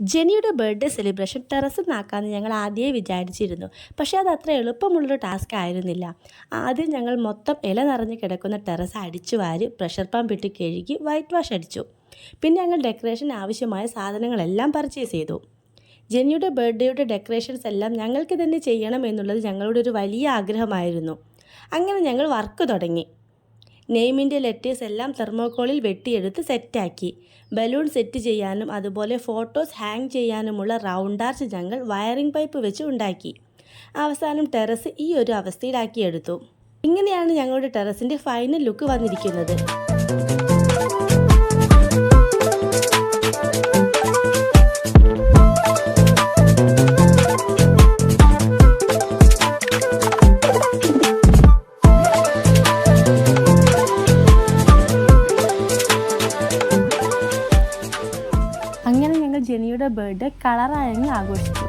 ജെനിയുടെ birthday celebration ടെറസിൽ നിന്നാക്കാമെന്ന് ഞങ്ങൾ ആദ്യമേ വിചാരിച്ചിരുന്നു. പക്ഷേ അത് അത്ര എളുപ്പമുള്ളൊരു ടാസ്ക് ആയിരുന്നില്ല. ആദ്യം ഞങ്ങൾ മൊത്തം ഇല നിറഞ്ഞ് കിടക്കുന്ന ടെറസ് അടിച്ചു വാരി പ്രഷർ പമ്പ് ഇട്ട് കഴുകി വൈറ്റ് വാഷ് അടിച്ചു. പിന്നെ ഞങ്ങൾ ഡെക്കറേഷൻ ആവശ്യമായ സാധനങ്ങളെല്ലാം പർച്ചേസ് ചെയ്തു. ജെനിയുടെ ബർത്ത്ഡേയുടെ ഡെക്കറേഷൻസ് എല്ലാം ഞങ്ങൾക്ക് തന്നെ ചെയ്യണം എന്നുള്ളത് ഞങ്ങളുടെ ഒരു വലിയ ആഗ്രഹമായിരുന്നു. അങ്ങനെ ഞങ്ങൾ വർക്ക് തുടങ്ങി. നെയിമിന്റെ ലെറ്റേഴ്സ് എല്ലാം തെർമോക്കോളിൽ വെട്ടിയെടുത്ത് സെറ്റാക്കി. ബലൂൺ സെറ്റ് ചെയ്യാനും അതുപോലെ ഫോട്ടോസ് ഹാങ് ചെയ്യാനുമുള്ള റൗണ്ട് ആർച്ച് ഞങ്ങൾ വയറിംഗ് പൈപ്പ് വെച്ച് ഉണ്ടാക്കി. അവസാനം ടെറസ് ഈ ഒരു അവസ്ഥയിലാക്കിയെടുത്തു. ഇങ്ങനെയാണ് ഞങ്ങളുടെ ടെറസിന്റെ ഫൈനൽ ലുക്ക് വന്നിരിക്കുന്നത്. ജെനിയുടെ ബർത്ത്ഡേ കളറായങ്ങ് ആഘോഷിച്ചു.